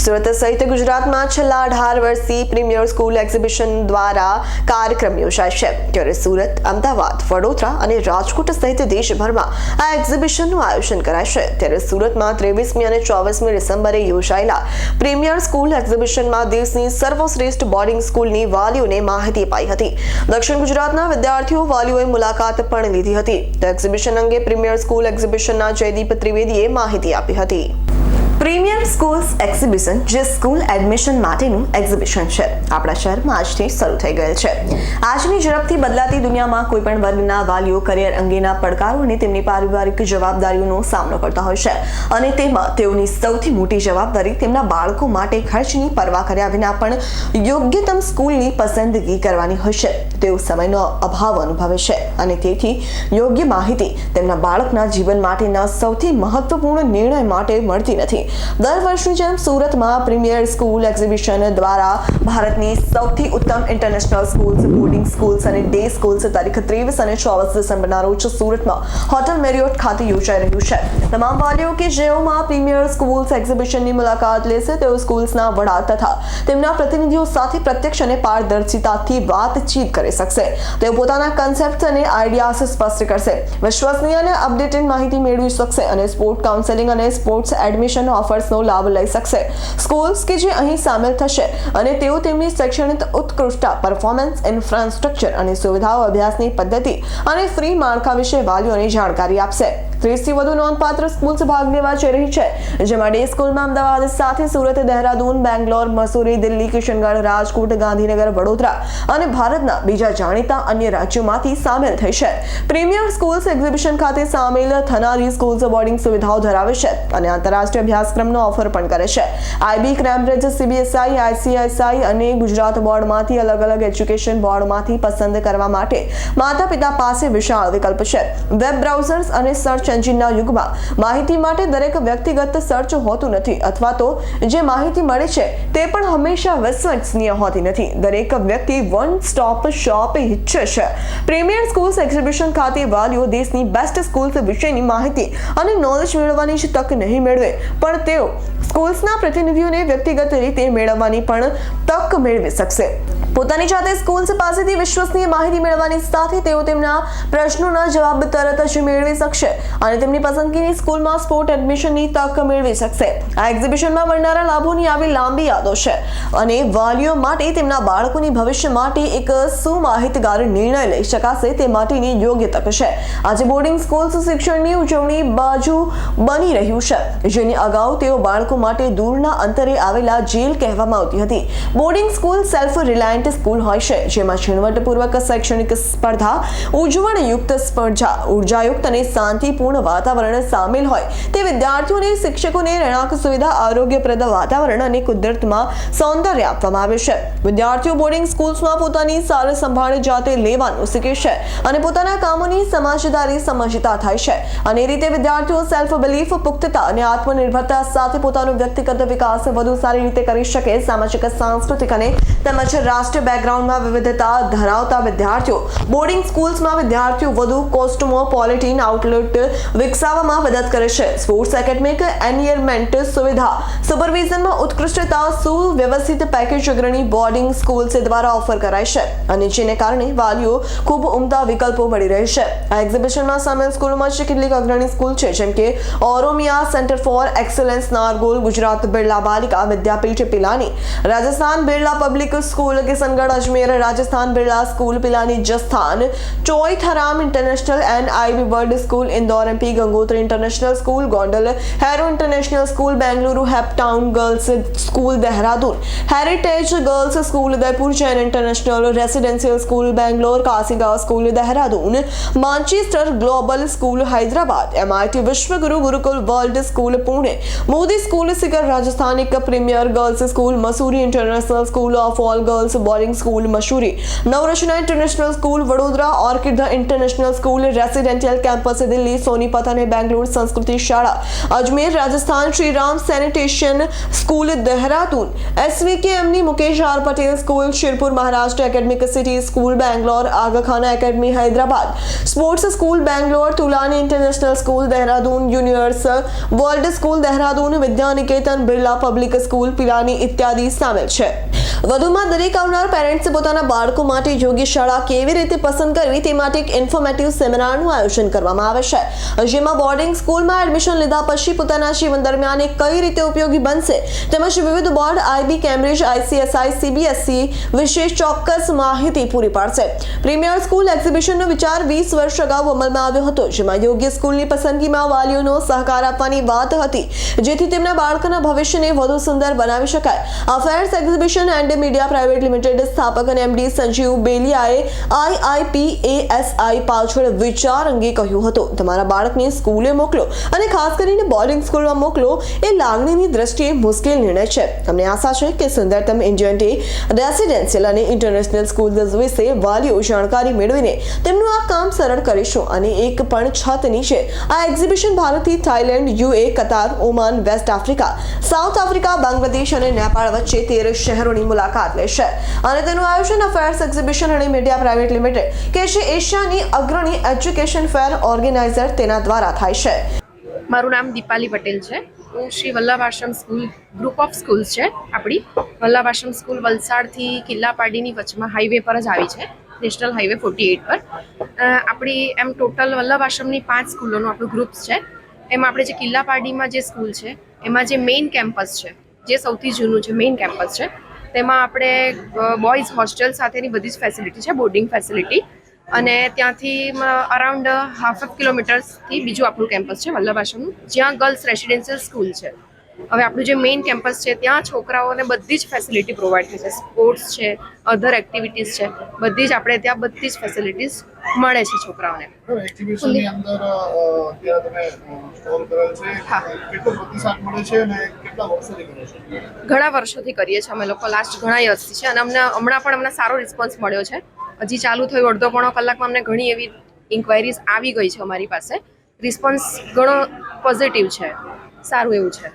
સુરત સહિત ગુજરાતમાં છેલ્લા અઢાર વર્ષથી પ્રીમિયર સ્કૂલ એક્ઝિબિશન દ્વારા કાર્યક્રમ યોજાય છે. ત્યારે સુરત, અમદાવાદ, વડોદરા અને રાજકોટ સહિત દેશભરમાં આ એક્ઝિબિશનનું આયોજન કરાય છે. ત્યારે સુરતમાં ત્રેવીસમી અને ચોવીસમી ડિસેમ્બરે યોજાયેલા પ્રીમિયર સ્કૂલ એક્ઝિબિશનમાં દેશની સર્વશ્રેષ્ઠ બોર્ડિંગ સ્કૂલની વાલીઓને માહિતી અપાઈ હતી. દક્ષિણ ગુજરાતના વિદ્યાર્થીઓ વાલીઓએ મુલાકાત પણ લીધી હતી. તો એક્ઝિબિશન અંગે પ્રીમિયર સ્કૂલ એક્ઝિબિશનના જયદીપ ત્રિવેદીએ માહિતી આપી હતી. પ્રીમિયર સ્કૂલ્સ એક્ઝિબિશન, જે સ્કૂલ એડમિશન માટેનું એક્ઝિબિશન છે. આપણા શહેરમાં આજથી શરૂ થઈ ગયેલ છે. આજની ઝડપથી બદલાતી દુનિયામાં કોઈપણ વર્ગના વાલીઓ કરિયર અંગેના પડકારો અને તેમની પારિવારિક જવાબદારીઓનો સામનો કરતા હોય છે. અને તેમાં તેઓની સૌથી મોટી જવાબદારી તેમના બાળકો માટે ખર્ચની પરવા કર્યા વિના પણ યોગ્યતમ સ્કૂલની પસંદગી કરવાની હોય છે. તેઓ સમયનો અભાવ અનુભવે છે અને તેથી યોગ્ય માહિતી તેમના બાળકના જીવન માટેના સૌથી મહત્વપૂર્ણ નિર્ણય માટે મળતી નથી. દર વર્ષની જેમ સુરતમાં પ્રીમિયર સ્કૂલ એક્ઝિબિશન દ્વારા ભારતની સૌથી ઉત્તમ ઇન્ટરનેશનલ સ્કૂલ્સ, બોર્ડિંગ સ્કૂલ્સ અને ડે સ્કૂલ્સ તારીખ ત્રેવીસ અને ચોવીસ ડિસેમ્બરના રોજ સુરતમાં હોટલ મેરિયોટ ખાતે યોજાઈ રહ્યું છે. તમામ વાલીઓ કે જેઓમાં પ્રીમિયર સ્કૂલ્સ એક્ઝિબિશનની મુલાકાત લેશે, તેઓ સ્કૂલ્સના વડા તથા તેમના પ્રતિનિધિઓ સાથે પ્રત્યક્ષ અને પારદર્શિતાથી વાતચીત કરી શકશે. તેઓ પોતાના કન્સેપ્ટ અને આઈડિયાસ સ્પષ્ટ કરશે. વિશ્વસનીય અને અપડેટેડ માહિતી મેળવી શકશે અને સ્પોર્ટ કાઉન્સેલિંગ અને સ્પોર્ટ્સ એડમિશન ઓફર્સનો લાભ લઈ શકશે. સ્કૂલ્સ કે જે અહીં સામેલ થશે અને તેઓ તેમની શૈક્ષણિક ઉત્કૃષ્ટતા પરફોર્મન્સ ઇન્ફ્રાસ્ટ્રક્ચર અને સુવિધાઓ અભ્યાસની પદ્ધતિ અને ફ્રી માળખા વિશે વાલીઓને જાણકારી આપશે. ત્રીસથી વધુ નોંધપાત્ર સ્કૂલ્સ ભાગ લેવા જઈ રહી છે, જેમાં ડે સ્કૂલમાં અમદાવાદ સાથે સુરત, દહેરાદૂન, બેંગ્લોર, મસૂરી, દિલ્હી, કિશનગઢ, રાજકોટ, ગાંધીનગર, વડોદરા અને ભારતના બીજા જાણીતા અન્ય રાજ્યોમાંથી સામેલ થઈ છે. પ્રીમિયર સ્કૂલ્સ એક્ઝિબિશન ખાતે સામેલ થનારી સ્કૂલ્સ બોર્ડિંગ સુવિધાઓ ધરાવે છે અને આંતરરાષ્ટ્રીય અભ્યાસક્રમનો ઓફર પણ કરે છે. આઈબી ક્રેમ્બ્રિજ સીબીએસઆઈ આઈસીએસઆઈ અને ગુજરાત બોર્ડમાંથી અલગ અલગ એજ્યુકેશન બોર્ડમાંથી પસંદ કરવા માટે માતા પિતા પાસે વિશાળ વિકલ્પ છે. વેબ બ્રાઉઝર્સ અને સર્ચ એન્જિનના યુગમાં માહિતી માટે દરેક વ્યક્તિગત સર્ચ હોતું નથી અથવા તો જે માહિતી મળે છે તે પણ હંમેશા વિશ્વસનીય હોતી નથી. દરેક વ્યક્તિ વન સ્ટોપ શોપ ઈચ્છે છે પ્રીમિયર સ્કૂલ્સ એક્ઝિબિશન ખાતે વાલીઓ દેશની બેસ્ટ સ્કૂલ્સ વિશેની માહિતી અને નોલેજ મેળવવાની જ તક નહીં મેળવે. પણ તેઓ સ્કૂલ્સના પ્રતિનિધિઓને વ્યક્તિગત રીતે મેળવવાની પણ તક મેળવી શકશે. પોતાની જાતે સ્કૂલ્સ પાસેથી વિશ્વસનીય માહિતી મેળવવાની સાથે તેઓ તેમના પ્રશ્નોના જવાબ તરત જ મેળવી શકશે અને તેમની પસંદગીની સ્કૂલમાં સ્પોર્ટ એડમિશનની તક મેળવી શકશે. આ એક્ઝિબિશનમાં મળનારા લાભોની આવી લાંબી યાદો છે અને વાલીઓ માટે તેમના બાળકોની ભવિષ્ય માટે એક સુમાહિતગાર નિર્ણય લઈ શકાશે તે માટેની યોગ્ય તક છે. આજે બોર્ડિંગ સ્કૂલ્સ શિક્ષણની ઉજવણી બાજુ બની રહ્યું છે, જેની અગાઉ તેઓ બાળકો માટે દૂરના અંતરે આવેલા જેલ કહેવામાં આવતી હતી. Boarding school self reliant school હોય છે, જેમાં ઝીણવટપૂર્વક શૈક્ષણિક સ્પર્ધા ઉજવણયુક્ત સ્પર્ધા, ઉર્જાયુક્ત અને શાંતિપૂર્ણ વાતાવરણ સામેલ હોય. તે વિદ્યાર્થીઓને શિક્ષકોને રહેણાંક સુવિધા, આરોગ્યપ્રદ વાતાવરણ અને કુદરતમાં સૌંદર્ય આપવામાં આવે છે. વિદ્યાર્થીઓ બોર્ડિંગ સ્કૂલ્સમાં પોતાની સાર સંભાળ જાતે લેવાનું શીખે છે અને પોતાના કામોની સમાજદારી સમજતા થાય છે. અને રીતે વિદ્યાર્થીઓ સેલ્ફ બિલીફ પુખ્તતા અને આત્મનિર્ભરતા સાથે પોતાનો વ્યક્તિગત વિકાસ વધુ સારી રીતે કરી શકે, સામાજિક, સાંસ્કૃતિક અને તેમજ રાષ્ટ્રીય બેકગ્રાઉન્ડમાં વિવિધતા ધરાવતા વિદ્યાર્થીઓ બોર્ડિંગ સ્કૂલ્સમાં વિદ્યાર્થીઓ વધુ કોસ્ટમોપોલિટીન આઉટલેટ વિકસાવવામાં મદદ કરે છે. સ્પોર્ટ્સ એકેડમિક એનિયરમેન્ટ સુવિધા સુપરવિઝનમાં ઉત્કૃષ્ટતા, સુવ્યવસ્થિત પેકેજ અગ્રણી બોર્ડિંગ સ્કૂલ્સ દ્વારા ઓફર કરાય છે અને જેને કારણે વાલીઓ ખૂબ ઉમદા વિકલ્પો મળી રહે છે. આ એક્ઝિબિશનમાં સામેલ સ્કૂલોમાં છે કેટલીક અગ્રણી સ્કૂલ છે, જેમ કે ઓરોમિયા centre for excellence Nargol, Gujarat Birla Balika Vidyapeeth, Pilani, Rajasthan Birla public school Kishangarh Ajmer, Rajasthan, Birla school, Pilani જસ્થાન, Choithram international and IB world school, Indore MP Gangotri international school, Gondal Harrow international school, Bengaluru Hopetown girls school, Dehradun heritage girls school, Udaipur Jain international residential school, Bangalore કાસીગાંવ school, Dehradun Manchester global school, Hyderabad MIT Vishwaguru Gurukul world school, Pune Modi school Sikar Rajasthan એક premier girls school, Mussoorie international school of all girls boarding school Mussoorie Navrachana international school Vadodara orchid the international school residential campus Delhi Sonipat અને બેંગ્લોર સંસ્કૃતિ શાળા Ajmer Rajasthan Shri Ram sanitation school Dehradun એસવીકેએમની Mukesh R Patel school Shirpur Maharashtra academic city school Bangalore Aga Khan academy Hyderabad sports school Bangalore તુલાની international school Dehradun universe world school Dehradun Vidya Niketan Birla public school Pilani ઇત્યાદિ સામેલ છે વધુમાં દરેક આવનાર પેરેન્ટ્સે પોતાના બાળકો માટે યોગ્ય શાળા કેવી રીતે પસંદ કરવી તે માટે એક ઇન્ફોર્મેટિવ સેમિનારનું આયોજન કરવામાં આવે છે. જેમાં બોર્ડિંગ સ્કૂલમાં એડમિશન લીધા પછી પોતાના જીવન દરમિયાન એ કઈ રીતે ઉપયોગી બનશે તેમજ વિવિધ board IB Cambridge ICSI CBSE વિશે ચોક્કસ માહિતી પૂરી પાડશે. પ્રીમિયર સ્કૂલ એક્ઝિબિશનનો વિચાર વીસ વર્ષ અગાઉ અમલમાં આવ્યો હતો, જેમાં યોગ્ય સ્કૂલની પસંદગીમાં વાલીઓનો સહકાર આપવાની વાત હતી, જેથી તેમના બાળકોના ભવિષ્યને વધુ સુંદર બનાવી શકાય. Affairs exhibition and media private limited સ્થાપક અને એમડી સંજીવ બેલિયાએ આઈઆઈપીએએસઆઈ પાછળ વિચાર અંગે કહ્યું હતું. તમારા બાળકને સ્કૂલે મોકલો અને ખાસ કરીને બોર્ડિંગ સ્કૂલમાં મોકલો એ લાગણીની દ્રષ્ટિએ મુશ્કેલ નિર્ણય છે. અમને આશા છે કે સુંદરતમ ઇન્ડિયન ડે રેસિડેન્શિયલ અને ઇન્ટરનેશનલ સ્કૂલ વિશે વાલીઓ જાણકારી મેળવીને તેમનું આ કામ સરળ કરીશું. અને એક પણ છત નીચે આ એક્ઝિબિશન ભારતથી Thailand UAE Qatar, Oman, West Africa, South Africa, Bangladesh અને નેપાળ વચ્ચે તેર શહેરોની મુલાકાત લેશે. અને તેનું આયોજન અફેર્સ એક્ઝિબિશન અને મીડિયા પ્રાઇવેટ લિમિટેડ કે જે એશિયાની અગ્રણી એજ્યુકેશન ફેર ઓર્ગેનાઇઝર તેના દ્વારા થાય છે. મારું નામ દીપાલી પટેલ છે. હું Shri Vallabh Ashram school group of schools છે. આપણી વલ્લભ આશ્રમ સ્કૂલ વલસાડથી કિલ્લાપાડીની વચમાં હાઈવે પર જ આવી છે. નેશનલ હાઈવે ફોર્ટી એઇટ પર આપણી એમ ટોટલ વલ્લભ આશ્રમની પાંચ સ્કૂલોનું આપણું ગ્રુપ્સ છે. એમાં આપણે જે કિલ્લાપાડીમાં જે સ્કૂલ છે, એમાં જે મેઇન કેમ્પસ છે, જે સૌથી જૂનું છે મેઇન કેમ્પસ છે તેમાં આપણે બોયઝ હોસ્ટેલ સાથેની બધી જ ફેસિલિટી છે બોર્ડિંગ ફેસિલિટી અને ત્યાંથી અરાઉન્ડ હાફ ઓફ કિલોમીટર્સથી બીજું આપણું કેમ્પસ છે, વલ્લભ આશ્રમનું, જ્યાં ગર્લ્સ રેસિડેન્શિયલ સ્કૂલ છે. હવે આપણું જે મેઇન કેમ્પસ છે, ત્યાં છોકરાઓને બધી જ ફેસિલિટી પ્રોવાઈડ થઈ છે. સ્પોર્ટ્સ છે અધર એક્ટિવિટીઝ છે, બધી જ આપણે ત્યાં બધી જ ફેસિલિટીઝ મળે છે છોકરાઓને. એક્ઝિબિશનની અંદર અત્યારે તમે સ્ટોલ કરેલ છે. હા. કેટલો પ્રતિસાદ મળે છે અને કેટલા વર્ષોથી કરો છો? ઘણા વર્ષોથી કરીએ છીએ અમે લોકો લાસ્ટ ઘણા યર્સથી છે. અને અમને હમણાં પણ અમને સારો રિસ્પોન્સ મળ્યો છે. હજી ચાલુ થયું અડધો પોણો કલાકમાં અમને ઘણી એવી ઇન્ક્વાયરીઝ આવી ગઈ છે અમારી પાસે. રિસ્પોન્સ ઘણો પોઝિટિવ છે. સારું એવું છે.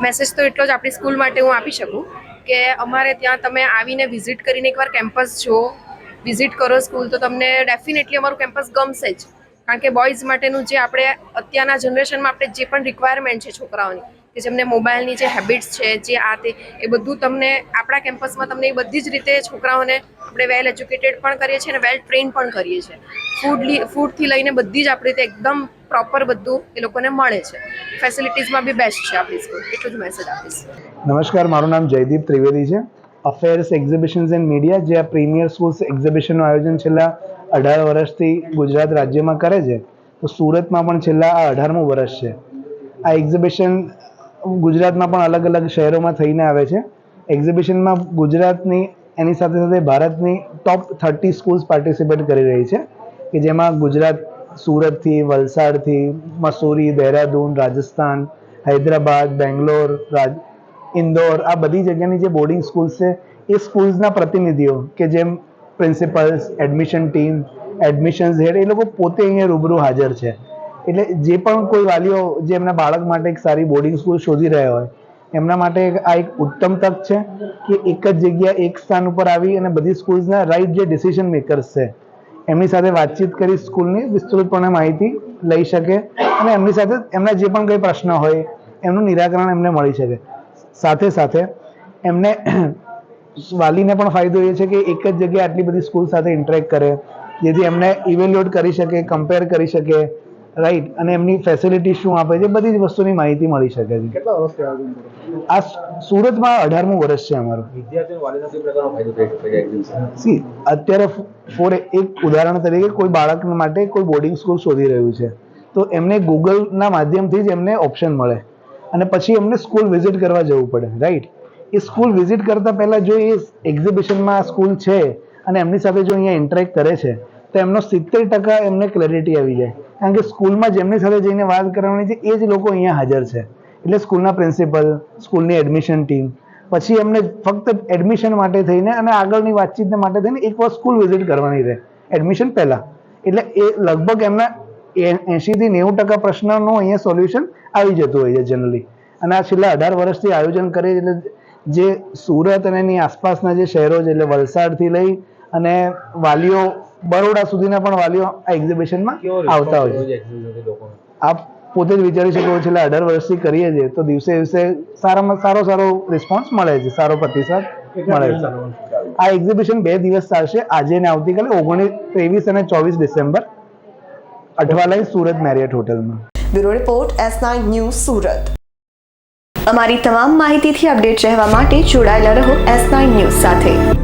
મેસેજ તો એટલો જ આપણી સ્કૂલ માટે હું આપી શકું કે અમારે ત્યાં તમે આવીને વિઝિટ કરીને એકવાર કેમ્પસ જુઓ. વિઝિટ કરો સ્કૂલ, તો તમને ડેફિનેટલી અમારું કેમ્પસ ગમશે જ. કારણ કે બોયઝ માટેનું જે આપણે અત્યારના જનરેશનમાં આપણે જે પણ રિક્વાયરમેન્ટ છે છોકરાઓની, કે જેમને મોબાઈલની જે હેબિટ્સ છે, જે આ તે, એ બધું તમને આપણા કેમ્પસમાં તમને એ બધી જ રીતે છોકરાઓને આપણે વેલ એજ્યુકેટેડ પણ કરીએ છીએ અને વેલ ટ્રેન પણ કરીએ છીએ. ફૂડ ફૂડથી લઈને બધી જ આપણી રીતે એકદમ પ્રોપર બધું એ લોકોને મળે છે. ફેસિલિટીઝમાં બી બેસ્ટ છે આપણી સ્કૂલ એટલું જ મેસેજ આપીશ. નમસ્કાર, મારું નામ જયદીપ ત્રિવેદી છે. અફેર્સ એક્ઝિબિશન્સ એન્ડ મીડિયા જે આ પ્રીમિયર સ્કૂલ્સ એક્ઝિબિશનનું આયોજન છેલ્લા અઢાર વર્ષથી ગુજરાત રાજ્યમાં કરે છે, તો સુરતમાં પણ છેલ્લા આ અઢારમું વર્ષ છે. આ એક્ઝિબિશન ગુજરાતમાં પણ અલગ અલગ શહેરોમાં થઈને આવે છે. એક્ઝિબિશનમાં ગુજરાતની, એની સાથે સાથે ભારતની ટોપ થર્ટી સ્કૂલ્સ પાર્ટિસિપેટ કરી રહી છે, કે જેમાં ગુજરાત, સુરતથી, વલસાડથી, મસૂરી, દહેરાદૂન, રાજસ્થાન, હૈદરાબાદ, બેંગ્લોર, રાજ ઇન્દોર, આ બધી જગ્યાની જે બોર્ડિંગ સ્કૂલ્સ છે, એ સ્કૂલ્સના પ્રતિનિધિઓ કે જેમ principals admission team admissions head એ લોકો પોતે અહીંયા રૂબરૂ હાજર છે. એટલે જે પણ કોઈ વાલીઓ જે એમના બાળક માટે એક સારી બોર્ડિંગ સ્કૂલ શોધી રહ્યા હોય, એમના માટે આ એક ઉત્તમ તક છે કે એક જ જગ્યા, એક સ્થાન ઉપર આવી અને બધી સ્કૂલ્સના રાઈટ જે ડિસિઝન મેકર્સ છે, એમની સાથે વાતચીત કરી સ્કૂલની વિસ્તૃતપણે માહિતી લઈ શકે અને એમની સાથે એમના જે પણ કંઈ પ્રશ્ન હોય, એમનું નિરાકરણ એમને મળી શકે. સાથે સાથે એમને વાલીને પણ ફાયદો એ છે કે એક જ જગ્યાએ આટલી બધી સ્કૂલ સાથે ઇન્ટરેક્ટ કરે જેથી એમને ઇવેલ્યુએટ કરી શકે કમ્પેર કરી શકે રાઈટ અને એમની ફેસિલિટી શું આપે છે બધી જ વસ્તુની માહિતી મળી શકે છે. કેટલા આ સુરતમાં અઢારમું વર્ષ છે અમારું. સી અત્યારે ફોર એક ઉદાહરણ તરીકે કોઈ બાળક માટે કોઈ બોર્ડિંગ સ્કૂલ શોધી રહ્યું છે. તો એમને ગૂગલના માધ્યમથી જ એમને ઓપ્શન મળે. અને પછી એમને સ્કૂલ વિઝિટ કરવા જવું પડે રાઈટ એ સ્કૂલ વિઝિટ કરતા પહેલાં જો એ એક્ઝિબિશનમાં સ્કૂલ છે અને એમની સાથે જો અહીંયા ઇન્ટરેક્ટ કરે છે, તો એમનો સિત્તેર ટકા એમને ક્લેરિટી આવી જાય. કારણ કે સ્કૂલમાં જેમની સાથે જઈને વાત કરવાની છે, એ જ લોકો અહીંયા હાજર છે. એટલે સ્કૂલના પ્રિન્સિપલ સ્કૂલની એડમિશન ટીમ પછી એમને ફક્ત એડમિશન માટે થઈને અને આગળની વાતચીતને માટે થઈને એક વાર સ્કૂલ વિઝિટ કરવાની રહે. એડમિશન પહેલાં. એટલે એ લગભગ એમના એંશીથી નેવું ટકા પ્રશ્નનું અહીંયા સોલ્યુશન આવી જતું હોય છે જનરલી અને આ છેલ્લા અઢાર વર્ષથી આયોજન કરે એટલે જે સુરત અને એની આસપાસના જે શહેરો છે એટલે વલસાડથી લઈ અને વાલીઓ બરોડા સુધીના પણ વાલીઓ આ એક્ઝિબિશનમાં આવતા હોય છે? આપ પોતે જ વિચારી શકો છેલ્લા અઢાર વર્ષથી કરીએ છીએ તો દિવસે દિવસે સારામાં સારો સારો રિસ્પોન્સ મળે છે સારો પ્રતિસાદ મળે છે. આ એક્ઝિબિશન બે દિવસ ચાલશે આજે ને આવતીકાલે ઓગણીસ ત્રેવીસ અને ચોવીસ ડિસેમ્બર. અઠવાલાઈ સુરત મેરિયટ હોટલમાં. Bureau report, S nine news Surat. અમારી તમામ માહિતીથી અપડેટ રહેવા માટે જોડાયેલા રહો એસ નાઇન ન્યૂઝ સાથે.